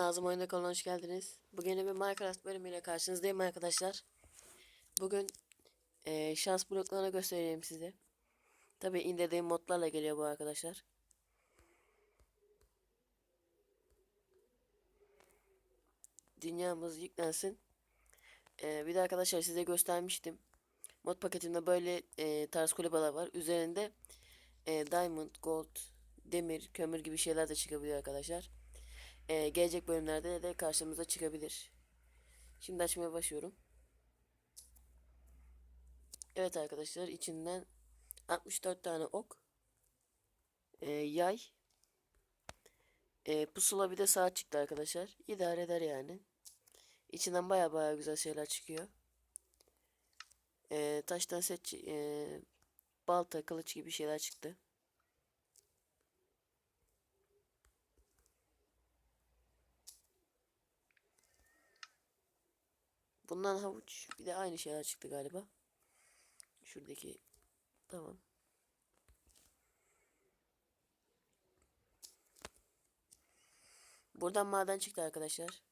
Nazım Oyunda kanalına hoş geldiniz. Bugün bir Minecraft bölümüyle karşınızdayım arkadaşlar. Bugün eee, şans bloklarını göstereyim size. Tabi indirdiğim modlarla geliyor bu arkadaşlar. Dünyamız yüklensin. Eee, bir de arkadaşlar size göstermiştim. Mod paketimde böyle eee, tarz kulübeler var. Üzerinde eee, diamond, gold, demir, kömür gibi şeyler de çıkabiliyor arkadaşlar. Ee, gelecek bölümlerde de karşımıza çıkabilir. Şimdi açmaya başlıyorum. Evet arkadaşlar içinden 64 tane ok, ee, yay, ee, pusula bir de saat çıktı arkadaşlar. İdare eder yani. İçinden baya baya güzel şeyler çıkıyor. Ee, taştan set, ee, balta, kılıç gibi şeyler çıktı. Bundan havuç bir de aynı şeyler çıktı galiba. Şuradaki tamam. Buradan maden çıktı arkadaşlar.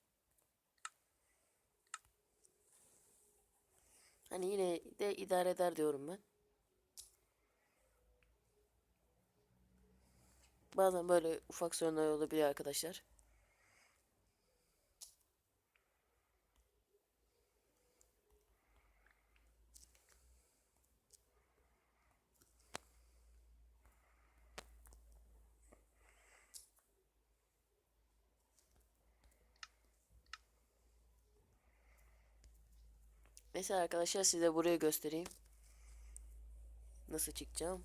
Hani yine de idare eder diyorum ben. Bazen böyle ufak sorunlar olabiliyor arkadaşlar. Mesela arkadaşlar size burayı göstereyim. Nasıl çıkacağım?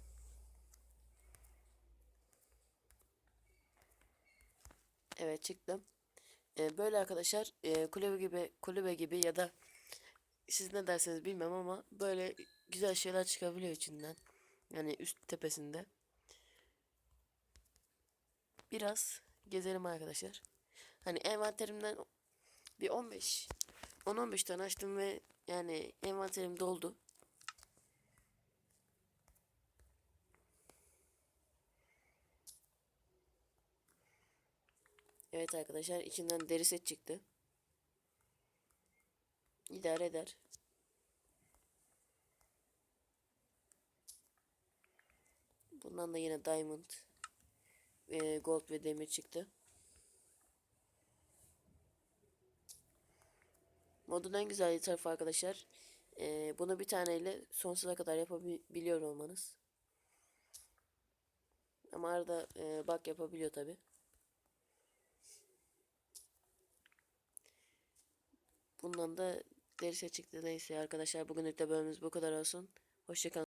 Evet çıktım. Ee, böyle arkadaşlar e, kulübe gibi kulübe gibi ya da siz ne derseniz bilmem ama böyle güzel şeyler çıkabiliyor içinden. Yani üst tepesinde. Biraz gezelim arkadaşlar. Hani envanterimden bir 15 10-15 tane açtım ve yani envanterim doldu. Evet arkadaşlar içinden deri set çıktı. İdare eder. Bundan da yine diamond, gold ve demir çıktı. Modun en güzel tarafı arkadaşlar. e, bunu bir taneyle sonsuza kadar yapabiliyor olmanız. Ama arada e, bug yapabiliyor tabi. Bundan da derisi çıktı. Neyse arkadaşlar bugünlük de bölümümüz bu kadar olsun. Hoşçakalın.